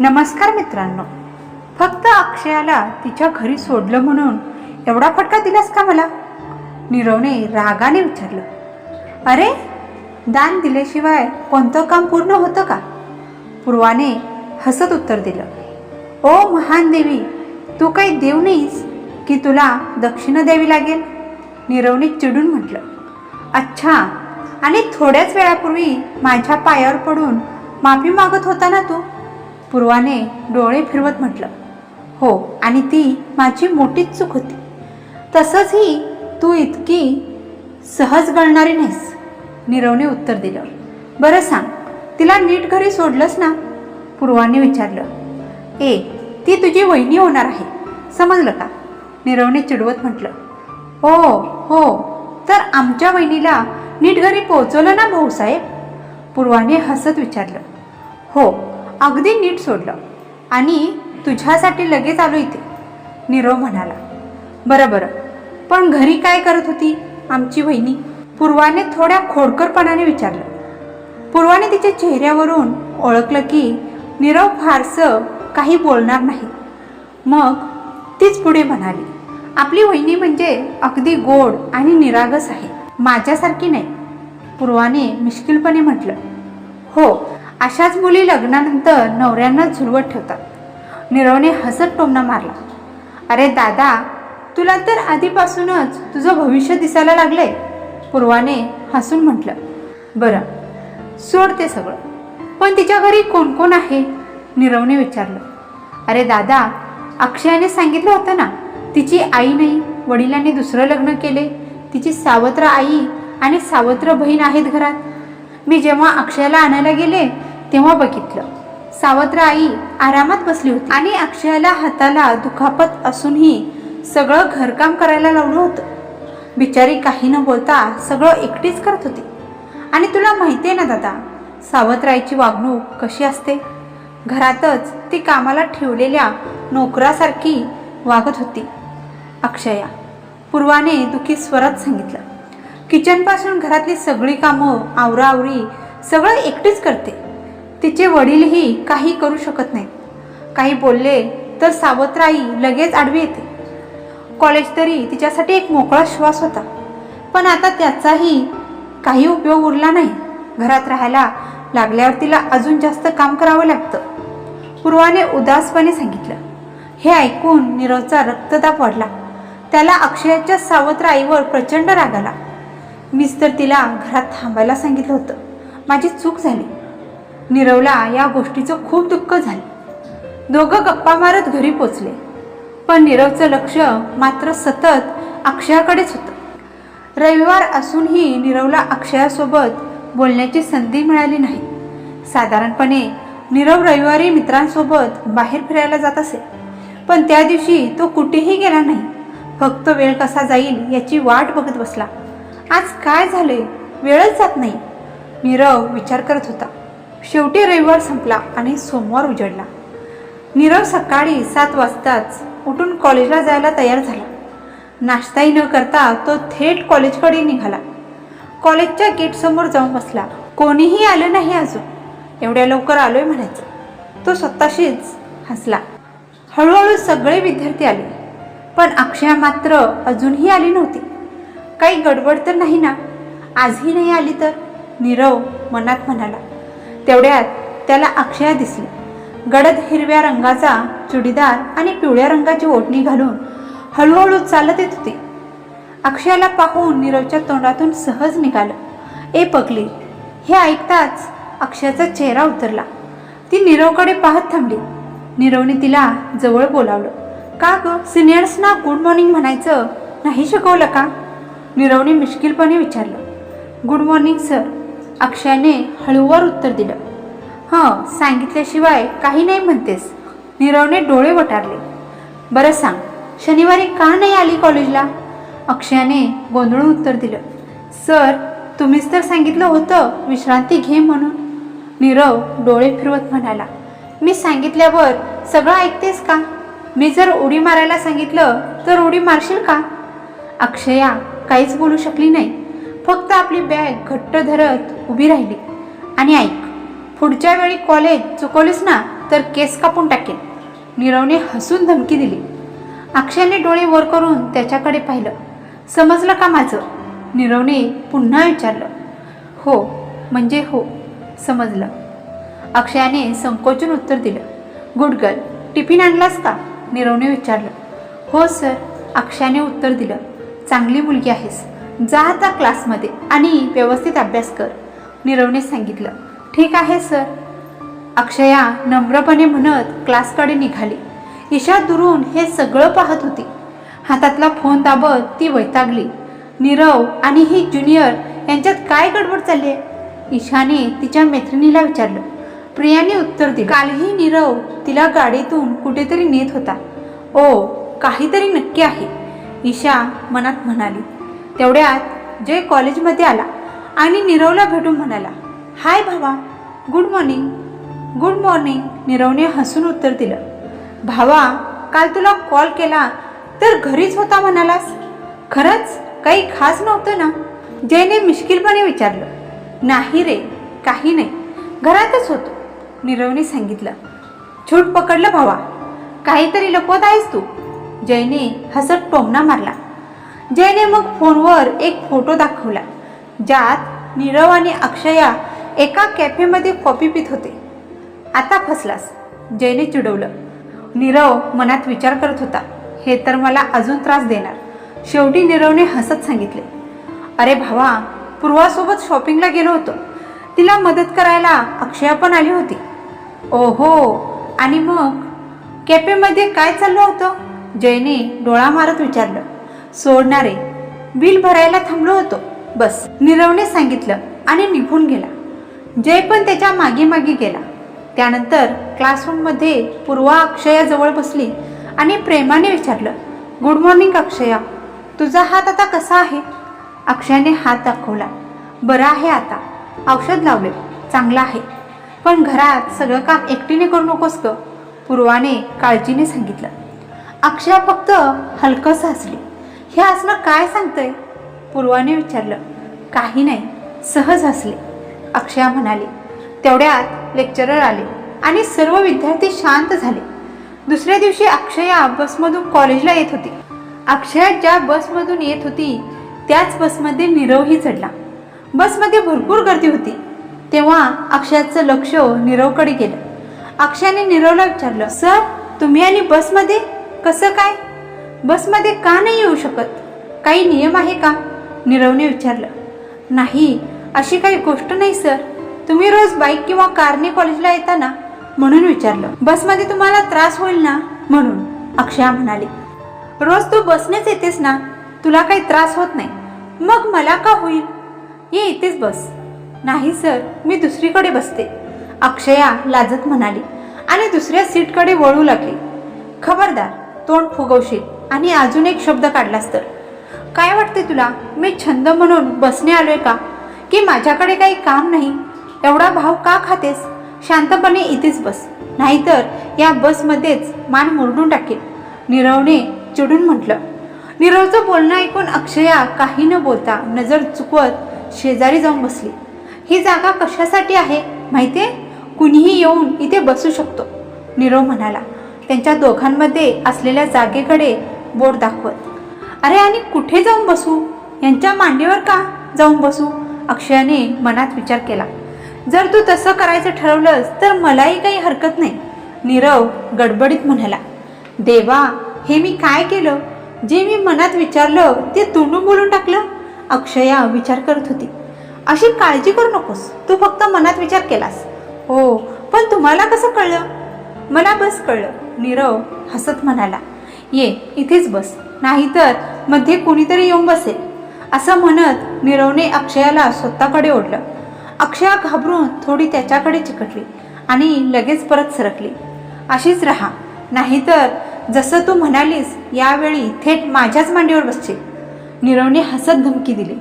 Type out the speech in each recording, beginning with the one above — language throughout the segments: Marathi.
नमस्कार मित्रांनो. फक्त अक्षयाला तिच्या घरी सोडलं म्हणून एवढा फटका दिलास का मला? नीरवने रागाने विचारलं. अरे दान दिल्याशिवाय कोणतं काम पूर्ण होतं का? पूर्वाने हसत उत्तर दिलं. ओ महान देवी तू काही देव नाहीस की तुला दक्षिणा द्यावी लागेल? नीरवने चिडून म्हटलं. अच्छा आणि थोड्याच वेळापूर्वी माझ्या पायावर पडून माफी मागत होता ना तू? पूर्वाने डोळे फिरवत म्हटलं हो आणि ती माझी मोठीच चूक होती. तसंचही तू इतकी सहज गळणारी नाहीस. नीरवने उत्तर दिलं बरं सांग तिला नीट घरी सोडलंस ना? पूर्वाने विचारलं ए ती तुझी वहिनी होणार आहे समजलं का? नीरवने चिडवत म्हटलं हो हो तर आमच्या वहिनीला नीट घरी पोहोचवलं ना भाऊसाहेब पूर्वाने हसत विचारलं हो अगदी नीट सोडलं. आणि तुझ्यासाठी लगेच आलो इथे. नीरव म्हणाला बरं बरं. पण घरी काय करत होती आमची वहिनी? पूर्वाने थोड्या खोडकरपणाने विचारलं. पूर्वाने तिच्या चेहऱ्यावरून ओळखलं की नीरव फारसं काही बोलणार नाही. मग तीच पुढे म्हणाली आपली वहिनी म्हणजे अगदी गोड आणि निरागस आहे. माझ्यासारखी नाही. पूर्वाने मिश्किलपणे म्हटलं हो अशाच मुली लग्नानंतर नवऱ्यांना झुलवत ठेवतात. निरवने हसत टोमणा मारला. अरे दादा तुला तर आधीपासूनच तुझं भविष्य दिसायला लागलंय पूर्वाने हसून म्हटलं. बरं सोड ते सगळं. पण तिच्या घरी कोण कोण आहे? निरवने विचारलं. अरे दादा अक्षयाने सांगितलं होतं ना तिची आई नाही वडिलांनी दुसरं लग्न केले. तिची सावत्र आई आणि सावत्र बहीण आहेत घरात. मी जेव्हा अक्षयाला आणायला गेले तेव्हा बघितलं. सावत्र आई आरामात बसली होती. आणि अक्षयाला हाताला दुखापत असूनही सगळं घरकाम करायला लावलं होतं. बिचारी काही न बोलता सगळं एकटीच करत होती. आणि तुला माहिती आहे ना दादा सावत्र आईची वागणूक कशी असते? घरातच ती कामाला ठेवलेल्या नोकरासारखी वागत होती अक्षया. पूर्वाने दुखी स्वरात सांगितलं किचनपासून घरातली सगळी कामं आवराआवरी सगळं एकटीच करते. तिचे वडीलही काही करू शकत नाहीत. काही बोलले तर सावत्राई लगेच आडवी येते. कॉलेज तरी तिच्यासाठी एक मोकळा श्वास होता. पण आता त्याचाही काही उपयोग उरला नाही. घरात राहायला लागल्यावर तिला अजून जास्त काम करावं लागतं. पूर्वाने उदासपणे सांगितलं. हे ऐकून नीरवचा रक्तदाब वाढला. त्याला अक्षयाच्या सावत्र आईवर प्रचंड राग आला. मीच तर तिला घरात थांबायला सांगितलं होतं. माझी चूक झाली. निरवला या गोष्टीचं खूप दुःख झालं. दोघं गप्पा मारत घरी पोचले. पण निरवचं लक्ष मात्र सतत अक्षयाकडेच होतं. रविवार असूनही निरवला अक्षयासोबत बोलण्याची संधी मिळाली नाही. साधारणपणे नीरव रविवारी मित्रांसोबत बाहेर फिरायला जात असे. पण त्या दिवशी तो कुठेही गेला नाही. फक्त वेळ कसा जाईल याची वाट बघत बसला. आज काय झाले वेळच जात नाही. नीरव विचार करत होता. शेवटी रविवार संपला आणि सोमवार उजडला. नीरव सकाळी सात वाजताच उठून कॉलेजला जायला तयार झाला. नाश्ताही न करता तो थेट कॉलेजकडे निघाला. कॉलेजच्या गेटसमोर जाऊन बसला. कोणीही आलं नाही अजून. एवढ्या लवकर आलोय म्हणायचं. तो स्वतःशीच हसला. हळूहळू सगळे विद्यार्थी आले. पण अक्षया मात्र अजूनही आली नव्हती. काही गडबड तर नाही ना? आजही नाही आली तर? नीरव मनात म्हणाला. तेवढ्यात त्याला अक्षया दिसली. गडद हिरव्या रंगाचा चुडीदार आणि पिवळ्या रंगाची ओढणी घालून हळूहळू चालत येत होती. अक्षयाला पाहून नीरवच्या तोंडातून सहज निघालं. ए पगली हे ऐकताच अक्षयाचा चेहरा उतरला. ती नीरवकडे पाहत थांबली. नीरवने तिला जवळ बोलावलं. का ग सिनियर्सना गुड मॉर्निंग म्हणायचं? नाही शिकवलं का? नीरवने मिश्किलपणे विचारलं. गुड मॉर्निंग सर अक्षयाने हळूवार उत्तर दिलं. हं सांगितल्याशिवाय काही नाही म्हणतेस. नीरवने डोळे वटारले. बरं सांग शनिवारी का नाही आली कॉलेजला? अक्षयाने गोंधळून उत्तर दिलं. सर तुम्हीच तर सांगितलं होतं विश्रांती घे म्हणून. नीरव डोळे फिरवत म्हणाला. मी सांगितल्यावर सगळं ऐकतेस का? मी जर उडी मारायला सांगितलं तर उडी मारशील का? अक्षया काहीच बोलू शकली नाही. फक्त आपली बॅग घट्ट धरत उभी राहिली. आणि ऐक पुढच्या वेळी कॉलेज चुकवलीस ना तर केस कापून टाकेन. नीरवने हसून धमकी दिली. अक्षयने डोळे वर करून त्याच्याकडे पाहिलं. समजलं का माझं? नीरवने पुन्हा विचारलं. हो म्हणजे हो समजलं. अक्षयाने संकोचून उत्तर दिलं. गुड गर्ल टिफिन आणलास का? नीरवने विचारलं. हो सर अक्षयाने उत्तर दिलं. चांगली मुलगी आहेस. जा आता क्लासमध्ये आणि व्यवस्थित अभ्यास कर. निरवने सांगितलं. ठीक आहे सर. अक्षया नम्रपणे म्हणत क्लासकडे निघाली. ईशा दुरून हे सगळं पाहत होती. हातातला फोन दाबत ती वैतागली. नीरव आणि ही ज्युनियर यांच्यात काय गडबड चालली आहे? ईशाने तिच्या मैत्रिणीला विचारलं. प्रियाने उत्तर दिलं. कालही नीरव तिला गाडीतून कुठेतरी नेत होता. ओ काहीतरी नक्की आहे. ईशा मनात म्हणाली. तेवढ्यात जय कॉलेजमध्ये आला आणि निरवला भेटून म्हणाला हाय भावा गुड मॉर्निंग. Good morning. निरवने हसून उत्तर दिलं. भावा काल तुला कॉल केला तर घरीच होता म्हणालास? खरंच काही खास नव्हतं ना? जयने मिश्किलपणे विचारलं. नाही रे काही नाही घरातच होतो. नीरवने सांगितलं. छूट पकडलं भावा. काहीतरी लपवत आहेस तू. जयने हसत टोमणा मारला. जयने मग फोनवर एक फोटो दाखवला ज्यात नीरव आणि अक्षया एका कॅफेमध्ये कॉफी पित होते. आता फसलास जयने चिडवलं. नीरव मनात विचार करत होता हे तर मला अजून त्रास देणार. शेवटी नीरवने हसत सांगितले अरे भावा पूर्वासोबत शॉपिंगला गेलो होतो. तिला मदत करायला अक्षया पण आली होती. ओहो आणि मग? कॅफेमध्ये काय चाललं होतं? जयने डोळा मारत विचारलं सोडणारे बिल भरायला थांबलो होतो. बस निरवने सांगितलं आणि निघून गेला. जय पण त्याच्यामागे मागे गेला. त्यानंतर क्लासरूममध्ये पूर्वा अक्षयाजवळ बसली आणि प्रेमाने विचारलं गुड मॉर्निंग अक्षया. तुझा हात आता कसा आहे? अक्षयाने हात दाखवला. बरा आहे आता. औषध लावले. चांगलं आहे. पण घरात सगळं काम एकटीने करू नकोस ग. पूर्वाने काळजीने सांगितलं. अक्षया फक्त हलकंसं हसली हे हसणं काय सांगतंय? पूर्वाने विचारलं. काही नाही सहज हसले. अक्षया म्हणाली तेवढ्यात लेक्चरर आले आणि सर्व विद्यार्थी शांत झाले. दुसऱ्या दिवशी अक्षया बसमधून कॉलेजला येत होती. अक्षया ज्या बसमधून येत होती त्याच बसमध्ये निरवही चढला. बसमध्ये भरपूर गर्दी होती. तेव्हा अक्षयाचं लक्ष निरवकडे गेलं. अक्षयाने निरवला विचारलं सर तुम्ही आणि बसमध्ये? कसं काय? बसमध्ये का नाही येऊ शकत? काही नियम आहे का? नीरवने विचारलं. नाही अशी काही गोष्ट नाही सर. तुम्ही रोज बाईक किंवा कारने कॉलेजला येता ना म्हणून विचारलं. बसमध्ये तुम्हाला त्रास होईल ना? म्हणून अक्षया म्हणाली. रोज तू बसनेच येतेस ना? तुला काही त्रास होत नाही. मग मला का होईल? ये इथेच बस. नाही सर मी दुसरीकडे बसते. अक्षया लाजत म्हणाली आणि दुसऱ्या सीटकडे वळू लागली. खबरदार तोंड फुगवशील आणि अजून एक शब्द काढलास तर. काय वाटते तुला? मी छंद म्हणून बसने आलोय का? की माझ्याकडे काही काम नाही? एवढा भाव का खातेस? शांतपणे इथेच बस. नाहीतर या बसमध्येच मान मुरडून टाकेल. निरवने चिडून म्हटलं. निरवचं बोलणं ऐकून अक्षया काही न बोलता नजर चुकवत शेजारी जाऊन बसली. ही जागा कशासाठी आहे? माहितीये? कुणीही येऊन इथे बसू शकतो. निरव म्हणाला. त्यांच्या दोघांमध्ये असलेल्या जागेकडे बोट दाखवत. अरे आणि कुठे जाऊन बसू? यांच्या मांडीवर का जाऊन बसू? अक्षयाने मनात विचार केला. जर तू तसं करायचं ठरवलंस तर मलाही काही हरकत नाही नीरव गडबडीत म्हणाला. देवा हे मी काय केलं? जे मी मनात विचारलं ते तोंडून बोलून टाकलं? अक्षया विचार करत होती. अशी काळजी करू नकोस. तू फक्त मनात विचार केलास. हो पण तुम्हाला कसं कळलं? मला बस कळलं. नीरव हसत म्हणाला ये इथेच बस. नाहीतरमध्ये कोणीतरी येऊन बसेल. असं म्हणत नीरवने अक्षयाला स्वतःकडे ओढलं. अक्षया घाबरून थोडी त्याच्याकडे चिकटली आणि लगेच परत सरकली. अशीच राहा. नाहीतर जसं तू म्हणालीस यावेळी थेट माझ्याच मांडीवर बसशील. नीरवने हसत धमकी दिली.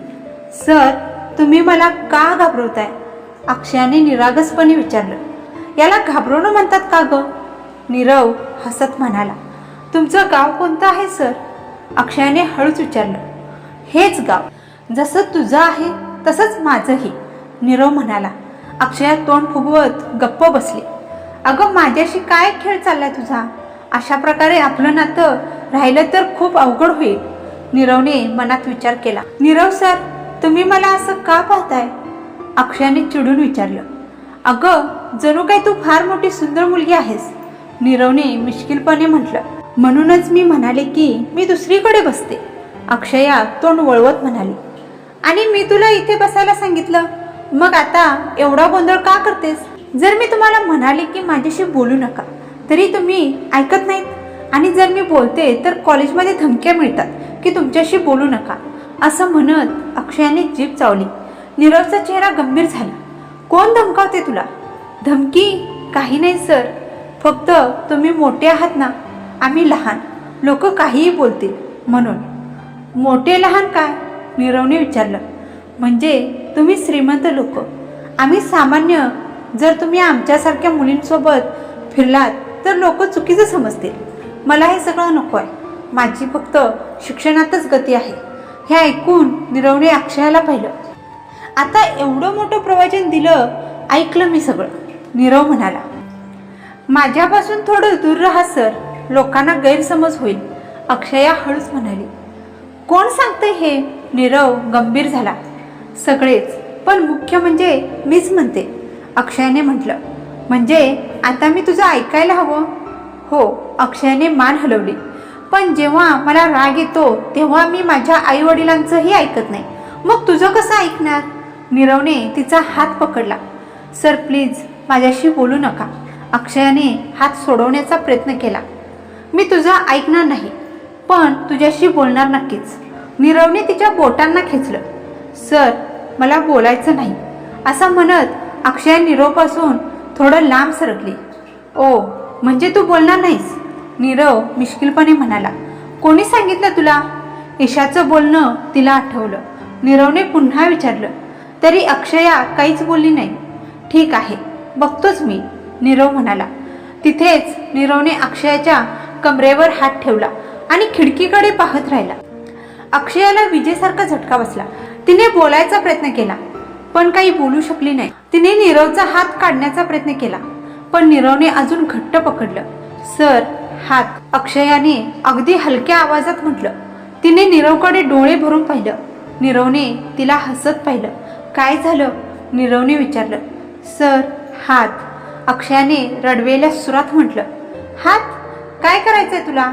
सर तुम्ही मला का घाबरवताय? अक्षयाने निरागसपणे विचारलं. याला घाबरवणं म्हणतात का गं? नीरव हसत म्हणाला तुमचं गाव कोणतं आहे सर? अक्षयाने हळूच विचारलं हेच गाव. जसं तुझं आहे तसंच माझंही. नीरव म्हणाला अक्षया तोंड फुगवत गप्प बसली. अगं माझ्याशी काय खेळ चाललाय तुझा? अशा प्रकारे आपलं नातं राहिलं तर खूप अवघड होईल. नीरवने मनात विचार केला नीरव सर तुम्ही मला असं का पाहताय? अक्षयाने चिडून विचारलं अगं जणू काय तू फार मोठी सुंदर मुलगी आहेस. नीरवने मिश्किलपणे म्हटलं म्हणूनच मी म्हणाले की मी दुसरीकडे बसते. अक्षया तोंड वळवत म्हणाली आणि मी तुला इथे बसायला सांगितलं. मग आता एवढा गोंधळ का करतेस? जर मी तुम्हाला म्हणाले की माझ्याशी बोलू नका तरी तुम्ही ऐकत नाहीत. आणि जर मी बोलते तर कॉलेजमध्ये धमक्या मिळतात की तुमच्याशी बोलू नका. असं म्हणत अक्षयाने जीभ चावली. नीरवचा चेहरा गंभीर झाला. कोण धमकावते तुला? धमकी? काही नाही सर. फक्त तुम्ही मोठे आहात ना आम्ही लहान. लोक काहीही बोलतील. म्हणून मोठे लहान काय? नीरवने विचारलं. म्हणजे तुम्ही श्रीमंत लोक. आम्ही सामान्य जर तुम्ही आमच्यासारख्या मुलींसोबत फिरलात तर लोक चुकीचं समजतील. मला हे सगळं नको आहे. माझी फक्त शिक्षणातच गती आहे. हे ऐकून निरवणे अक्षयाला पाहिलं. आता एवढं मोठं प्रवचन दिलं ऐकलं मी सगळं. नीरव म्हणाला माझ्यापासून थोडं दूर राहा सर. लोकांना गैरसमज होईल. अक्षया हळूच म्हणाली. कोण सांगते हे? नीरव गंभीर झाला. सगळेच. पण मुख्य म्हणजे मीच म्हणते. अक्षयाने म्हटलं. म्हणजे आता मी तुझं ऐकायला हवं? हो अक्षयाने मान हलवली. पण जेव्हा मला राग येतो तेव्हा मी माझ्या आईवडिलांचंही ऐकत नाही. मग तुझं कसं ऐकणार? नीरवने तिचा हात पकडला. सर प्लीज माझ्याशी बोलू नका. अक्षयाने हात सोडवण्याचा प्रयत्न केला. मी तुझं ऐकणार नाही पण तुझ्याशी बोलणार नक्कीच नीरवने तिच्या बोटांना खेचलं. सर मला बोलायचं नाही असं म्हणत अक्षय नीरवपासून थोडं लांब सरकली. ओ म्हणजे तू बोलणार नाहीस? नीरव मिश्किलपणे म्हणाला. कोणी सांगितलं तुला? ईशाचं बोलणं तिला आठवलं. नीरवने पुन्हा विचारलं. तरी अक्षया काहीच बोलली नाही. ठीक आहे बघतोच मी. नीरव म्हणाला. तिथेच नीरवने अक्षयाच्या कमरेवर हात ठेवला आणि खिडकीकडे पाहत राहिला. अक्षयाला विजेसारखा झटका बसला. तिने बोलायचा प्रयत्न केला पण काही बोलू शकली नाही. तिने नीरवचा हात काढण्याचा प्रयत्न केला पण नीरवने अजून घट्ट पकडलं. सर हात अक्षयाने अगदी हलक्या आवाजात म्हटलं. तिने नीरवकडे डोळे भरून पाहिलं. नीरवने तिला हसत पाहिलं. काय झालं? नीरवने विचारलं. सर हात अक्षयाने रडवेल्या सुरात म्हटलं हात काय करायचंय तुला?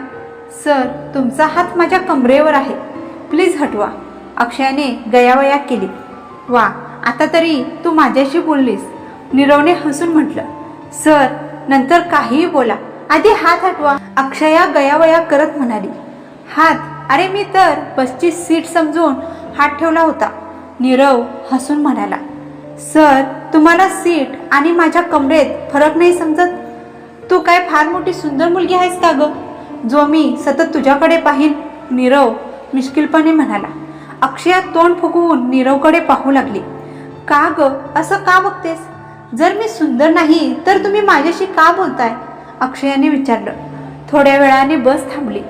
सर तुमचा हात माझ्या कमरेवर आहे. प्लीज हटवा. अक्षयाने गयावया केली. वा आता तरी तू माझ्याशी बोललीस. निरवने हसून म्हटलं सर नंतर काहीही बोला. आधी हात हटवा. अक्षया गयावया करत म्हणाली हात अरे मी तर बसची सीट समजून हात ठेवला होता. नीरव हसून म्हणाला सर तुम्हाला सीट आणि माझ्या कमरेत फरक नाही समजत. तू काय फार मोठी सुंदर मुलगी आहेस का ग? जो मी सतत तुझ्याकडे पाहीन. नीरव मिश्किलपणे म्हणाला. अक्षया तोंड फुगवून नीरवकडे पाहू लागली. का ग? असं का बघतेस? जर मी सुंदर नाही तर तुम्ही माझ्याशी का बोलताय? अक्षयाने विचारलं. थोड्या वेळाने बस थांबली.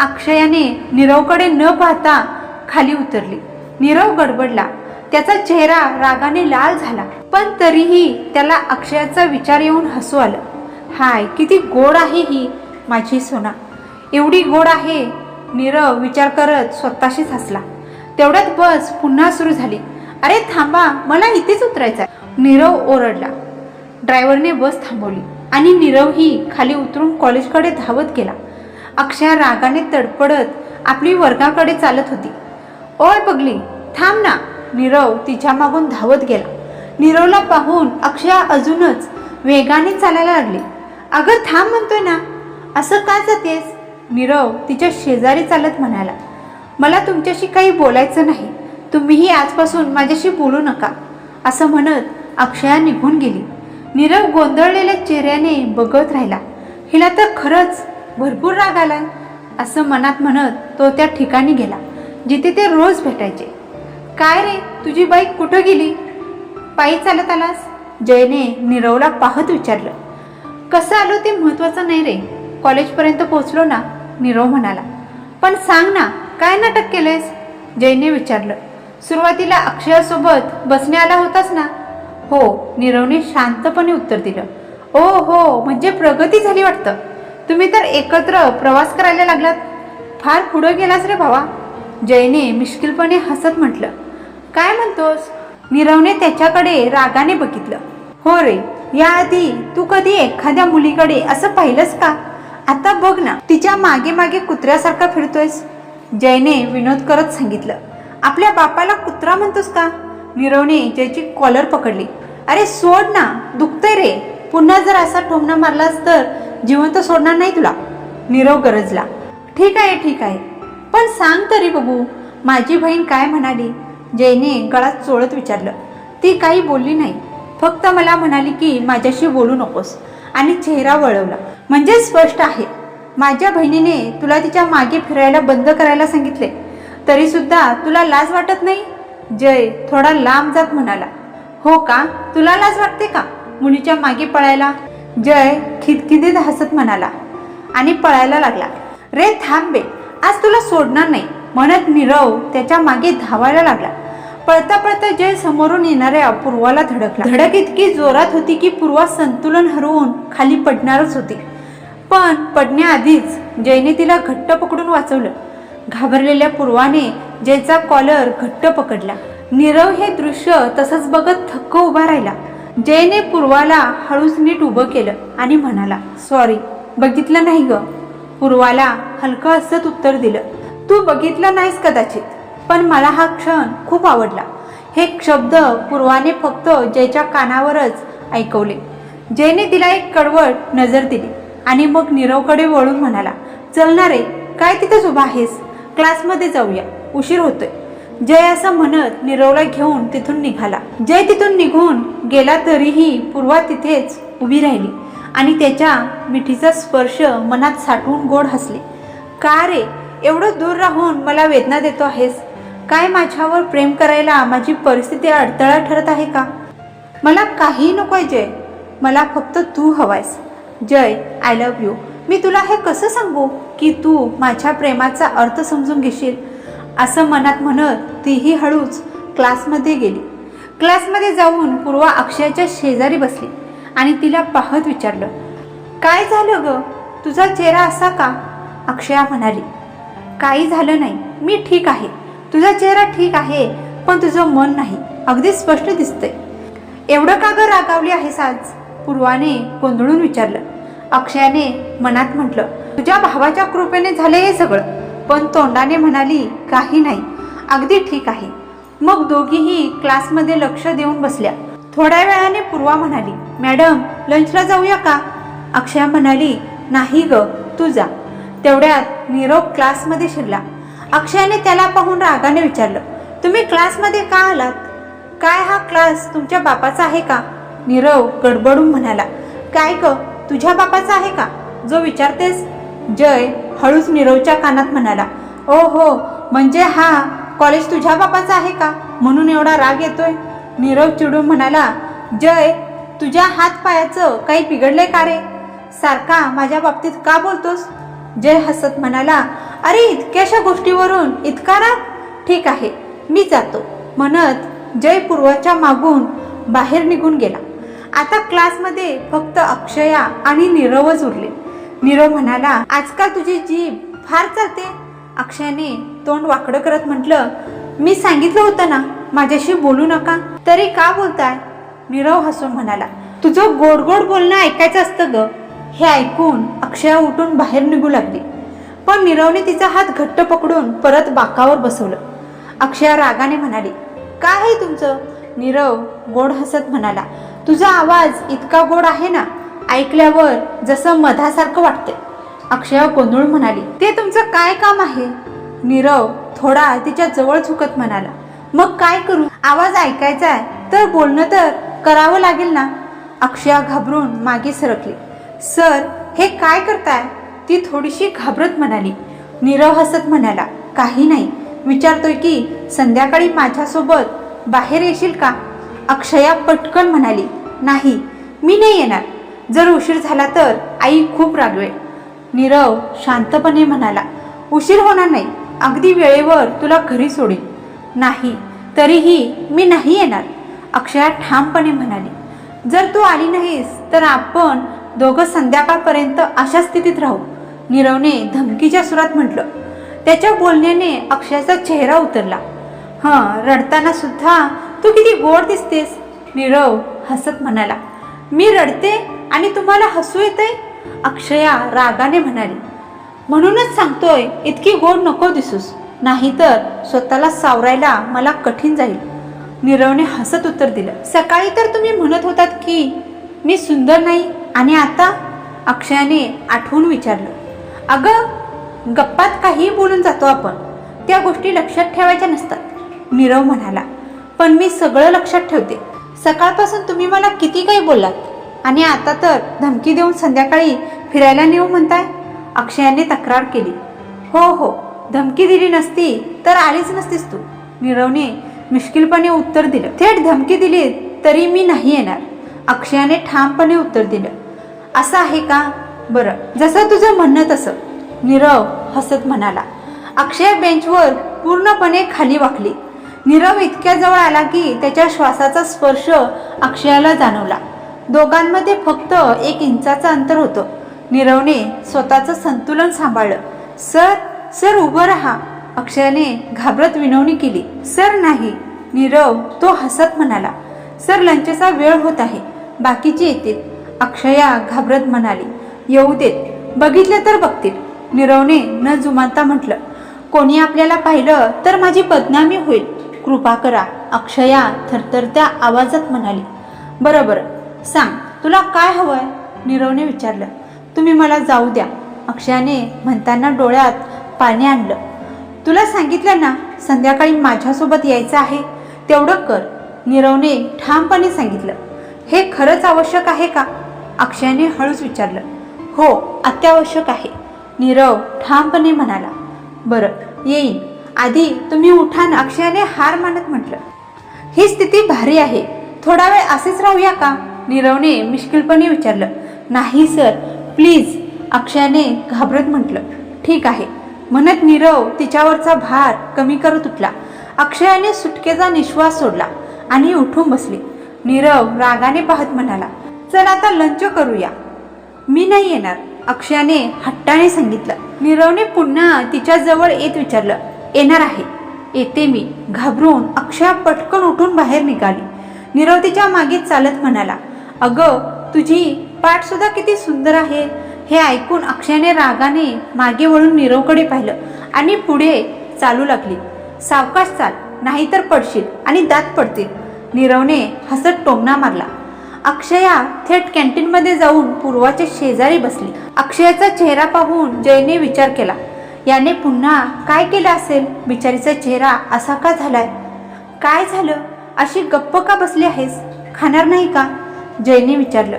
अक्षयाने नीरवकडे न पाहता खाली उतरली. नीरव गडबडला. त्याचा चेहरा रागाने लाल झाला. पण तरीही त्याला अक्षयाचा विचार येऊन हसू आलं. हाय किती गोड आहे ही माझी सोना. एवढी गोड आहे. नीरव विचार करत स्वतःशीच हसला. तेवढ्यात बस पुन्हा सुरू झाली. अरे थांबा मला इथेच उतरायचं आहे नीरव ओरडला. ड्रायव्हरने बस थांबवली आणि नीरवही खाली उतरून कॉलेजकडे धावत गेला. अक्षया रागाने तडपडत आपली वर्गाकडे चालत होती. ओय बघली थांब ना. नीरव तिच्या मागून धावत गेला. नीरवला पाहून अक्षया अजूनच वेगाने चालायला लागली. अगं थांब म्हणतोय ना. असं का जातेस? नीरव तिच्या शेजारी चालत म्हणाला. मला तुमच्याशी काही बोलायचं नाही. तुम्हीही आजपासून माझ्याशी बोलू नका असं म्हणत अक्षया निघून गेली. नीरव गोंधळलेल्या चेहऱ्याने बघत राहिला. हिला तर खरंच भरपूर राग आलाय असं मनात म्हणत तो त्या ठिकाणी गेला जिथे ते रोज भेटायचे. काय रे तुझी बाईक कुठं गेली? पायी चालत आलास? जयने निरवला पाहत विचारलं. कसं आलो ते महत्वाचं नाही रे. कॉलेजपर्यंत पोहोचलो ना निरव म्हणाला. पण सांग ना काय नाटक केलंयस? जयने विचारलं. सुरुवातीला अक्षयासोबत बसणे आला होतास ना? हो निरवने शांतपणे उत्तर दिलं. ओ हो म्हणजे प्रगती झाली वाटतं. तुम्ही तर एकत्र प्रवास करायला लागलात. फार पुढं गेलास रे भावा. जयने मिश्किलपणे हसत म्हटलं काय म्हणतोस? नीरवने त्याच्याकडे रागाने बघितलं. हो रे याआधी तू कधी एखाद्या मुलीकडे असं पाहिलंस का? आता बघ ना तिच्यामागे मागे कुत्र्यासारखा फिरतोयस. जयने विनोद करत सांगितलं आपल्या बापाला कुत्रा म्हणतोस का? नीरवने जयची कॉलर पकडली अरे सोड ना दुखतंय रे. पुन्हा जर असा ठोमणा मारलास तर जिवंत सोडणार नाही तुला. नीरव गरजला ठीक आहे ठीक आहे. पण सांग तरी बघू. माझी बहीण काय म्हणाली? जयने गळात चोळत विचारलं. ती काही बोलली नाही. फक्त मला म्हणाली की माझ्याशी बोलू नकोस. आणि चेहरा वळवला. म्हणजे स्पष्ट आहे. माझ्या बहिणीने तुला तिच्यामागे फिरायला बंद करायला सांगितले. तरीसुद्धा तुला लाज वाटत नाही? जय थोडा लांब जात म्हणाला. हो का? तुला लाज वाटते का? मुलीच्या मागे पळायला? जय खिदखिदीत हसत म्हणाला. आणि पळायला लागला. रे थांब बे. आज तुला सोडणार नाही. म्हणत नीरव त्याच्यामागे धावायला लागला. पळता पळता जय समोरून येणाऱ्या पूर्वाला धडकला. धडक इतकी जोरात होती की पूर्वा संतुलन हरवून खाली पडणारच होती. पण पडण्याआधीच जयने तिला घट्ट पकडून वाचवलं. घाबरलेल्या पूर्वाने जयचा कॉलर घट्ट पकडला. नीरव हे दृश्य तसंच बघत थक्क उभा राहिला. जयने पूर्वाला हळूच नीट उभं केलं आणि म्हणाला सॉरी बघितलं नाही ग. पूर्वाला हलकं हसत उत्तर दिलं. तू बघितलं नाहीस कदाचित पण मला हा क्षण खूप आवडला. हे शब्द पूर्वाने फक्त जयच्या कानावरच ऐकवले. जयने तिला एक कडवट नजर दिली आणि मग नीरवकडे वळून म्हणाला चल ना रे काय तिथेच उभा आहेस? क्लासमध्ये जाऊया उशीर होतोय. जय असं म्हणत नीरवला घेऊन तिथून निघाला. जय तिथून निघून गेला तरीही पूर्वा तिथेच उभी राहिली. आणि त्याच्या मिठीचा स्पर्श मनात साठवून गोड हसले. का रे? एवढं दूर राहून मला वेदना देतो आहेस? काय माझ्यावर प्रेम करायला माझी परिस्थिती अडथळा ठरत आहे का? मला काही नकोय जय. मला फक्त तू हवायस. जय आय लव्ह यू मी तुला हे कसं सांगू की तू माझ्या प्रेमाचा अर्थ समजून घेशील? असं मनात म्हणत तीही हळूच क्लासमध्ये गेली. क्लासमध्ये जाऊन पूर्वा अक्षयाच्या शेजारी बसली. आणि तिला पाहत विचारलं काय झालं ग? तुझा चेहरा असा का? अक्षया म्हणाली काही झालं नाही. मी ठीक आहे. तुझा चेहरा ठीक आहे पण तुझं मन नाही. अगदी स्पष्ट दिसतंय. एवढं का ग रागावली आहेस आज? पूर्वाने गोंधळून विचारलं. अक्षयाने मनात म्हटलं तुझ्या भावाच्या कृपेने झाले हे सगळं. पण तोंडाने म्हणाली काही नाही. अगदी ठीक आहे. मग दोघीही क्लासमध्ये लक्ष देऊन बसल्या. थोड्या वेळाने पूर्वा म्हणाली मॅडम लंचला जाऊया का? अक्षया म्हणाली नाही ग तू जा. तेवढ्यात नीरव क्लासमध्ये शिरला. अक्षयाने त्याला पाहून रागाने विचारलं तुम्ही क्लासमध्ये का आलात? काय हा क्लास तुमच्या बापाचा आहे का? नीरव गडबडून म्हणाला काय ग तुझ्या बापाचा आहे का? जो विचारतेस? जय हळूच नीरवच्या कानात म्हणाला ओ हो म्हणजे हा कॉलेज तुझ्या बापाचा आहे का? म्हणून एवढा राग येतोय. नीरव चिडून म्हणाला जय तुझ्या हातपायाचं काही बिघडलंय का रे? सारखा माझ्या बाबतीत का बोलतोस? जय हसत म्हणाला अरे इतक्याशा गोष्टीवरून इतका राग? ठीक आहे मी जातो म्हणत जय पूर्वाच्या मागून बाहेर निघून गेला. आता क्लासमध्ये फक्त अक्षया आणि नीरवच उरले. नीरव म्हणाला आजकाल तुझी जीभ फार चालते. अक्षयाने तोंड वाकडं करत म्हटलं मी सांगितलं होतं ना माझ्याशी बोलू नका. तरी का बोलताय? नीरव हसून म्हणाला. तुझं गोड गोड बोलणं ऐकायचं असतं ग. हे ऐकून अक्षया उठून बाहेर निघू लागली. पण नीरवने तिचा हात घट्ट पकडून परत बाकावर बसवलं. अक्षया रागाने म्हणाली काय आहे तुमचं? नीरव गोड हसत म्हणाला तुझा आवाज इतका गोड आहे ना ऐकल्यावर जसं मधासारखं वाटते अक्षया गोंधळ म्हणाली ते तुमचं काय काम आहे? नीरव थोडा तिच्या जवळ झुकत म्हणाला मग काय करू? आवाज ऐकायचा आहे. तर बोलणं तर करावं लागेल ना? अक्षया घाबरून मागे सरकली. सर हे काय करताय? ती थोडीशी घाबरत म्हणाली. नीरव हसत म्हणाला काही नाही. विचारतोय की संध्याकाळी माझ्यासोबत बाहेर येशील का? अक्षया पटकन म्हणाली नाही मी नाही येणार. जर उशीर झाला तर आई खूप रागवेल. नीरव शांतपणे म्हणाला उशीर होणार नाही. अगदी वेळेवर तुला घरी सोडेल नाही तरीही मी नाही येणार. अक्षया ठामपणे म्हणाली जर तू आली नाहीस तर आपण दोघं संध्याकाळपर्यंत अशा स्थितीत राहू नीरवने धमकीच्या सुरात म्हटलं. त्याच्या बोलण्याने अक्षयाचा चेहरा उतरला. हं रडताना सुद्धा तू किती गोड दिसतेस नीरव हसत म्हणाला. मी रडते आणि तुम्हाला हसू येते अक्षया रागाने म्हणाली. म्हणूनच सांगतोय इतकी गोड नको दिसूस. नाहीतर स्वतःला सावरायला मला कठीण जाईल. नीरवने हसत उत्तर दिलं सकाळी तर तुम्ही म्हणत होतात की मी सुंदर नाही आणि आता? अक्षयाने आठवून विचारलं अगं गप्पात काहीही बोलून जातो आपण त्या गोष्टी लक्षात ठेवायच्या नसतात. नीरव म्हणाला पण मी सगळं लक्षात ठेवते. सकाळपासून तुम्ही मला किती काही बोललात आणि आता तर धमकी देऊन संध्याकाळी फिरायला नेऊ म्हणताय? अक्षयाने तक्रार केली हो हो. धमकी दिली नसती तर आलीच नसतीस तू. नीरवने मिश्किलपणे उत्तर दिलं. थेट धमकी दिली तरी मी नाही येणार. अक्षयाने ठामपणे उत्तर दिलं. असं आहे का? बरं जसं तुझं म्हणणं तसं. नीरव हसत म्हणाला. अक्षय बेंचवर पूर्णपणे खाली वाकली. नीरव इतक्या जवळ आला की त्याच्या श्वासाचा स्पर्श अक्षयाला जाणवला. दोघांमध्ये फक्त एक इंचाचं अंतर होतं. नीरवने स्वतःचं संतुलन सांभाळलं. सर सर उभं राहा. अक्षयाने घाबरत विनवणी केली. सर नाही. नीरव तो हसत म्हणाला. सर लंचचा वेळ होत आहे. बाकीचे येतील. अक्षया घाबरत म्हणाली. येऊ देत. बघितलं तर बघतील. नीरवने न जुमानता म्हटलं. कोणी आपल्याला पाहिलं तर माझी बदनामी होईल. कृपा करा. अक्षया थरथरत्या आवाजात म्हणाली. बरं बरं सांग तुला काय हवंय? नीरवने विचारलं. तुम्ही मला जाऊ द्या. अक्षयाने म्हणताना डोळ्यात पाणी आणलं. तुला सांगितलं ना संध्याकाळी माझ्यासोबत यायचं आहे तेवढं कर नीरवने ठामपणे सांगितलं. हे खरंच आवश्यक आहे का? अक्षयने हळूच विचारलं. हो अत्यावश्यक आहे नीरव ठामपणे म्हणाला. बरं येईन. आधी तुम्ही उठान अक्षयाने हार मानत म्हटलं. ही स्थिती भारी आहे. थोडा वेळ असेच राहूया का? नीरवने मिश्किलपणे विचारलं. नाही सर. प्लीज अक्षयाने घाबरत म्हटलं. ठीक आहे. म्हणत नीरव तिच्यावरचा भार कमी करत उठला. अक्षयाने सुटकेचा निश्वास सोडला आणि उठून बसली. नीरव रागाने पाहत म्हणाला चल आता लंच करूया. मी नाही येणार अक्षयाने हट्टाने सांगितलं. नीरवने पुन्हा तिच्या जवळ येत विचारलं येणार आहे. येते मी. घाबरून अक्षया पटकन उठून बाहेर निघाली. नीरव तिच्यामागे चालत म्हणाला अगं तुझी पाठ सुद्धा किती सुंदर आहे. हे ऐकून अक्षयने रागाने मागे वळून नीरवकडे पाहिलं आणि पुढे चालू लागली. सावकाश चाल नाहीतर पडशील आणि दात पडतील. नीरवने हसत टोमणा मारला. अक्षया थेट कॅन्टीनमध्ये जाऊन पूर्वाच्या शेजारी बसली. अक्षयाचा चेहरा पाहून जयने विचार केला. याने पुन्हा काय केलं असेल? बिचारीचा चेहरा असा का झालाय? काय झालं? अशी गप्प का बसली आहेस? खाणार नाही का? जयने विचारलं.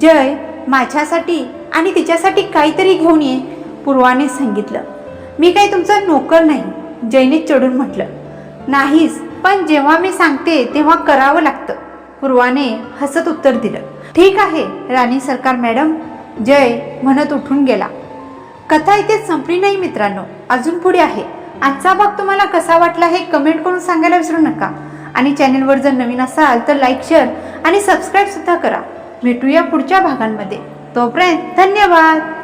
जय माझ्यासाठी आणि तिच्यासाठी काहीतरी घेऊन ये पूर्वाने सांगितलं. मी काही तुमचा नोकर नाही जयने चढून म्हटलं. नाहीस पण जेव्हा मी सांगते तेव्हा करावं लागतं. पूर्वाने हसत उत्तर दिलं. ठीक आहे राणी सरकार मॅडम. जय म्हणत उठून गेला. कथा इथे संपली नाही मित्रांनो अजून पुढे आहे. आजचा भाग तुम्हाला कसा वाटला हे कमेंट करून सांगायला विसरू नका. आणि चॅनेलवर जर नवीन असाल तर लाईक शेअर आणि सबस्क्राईब सुद्धा करा. भेटूया पुढच्या भागांमध्ये. तोपर्यंत धन्यवाद.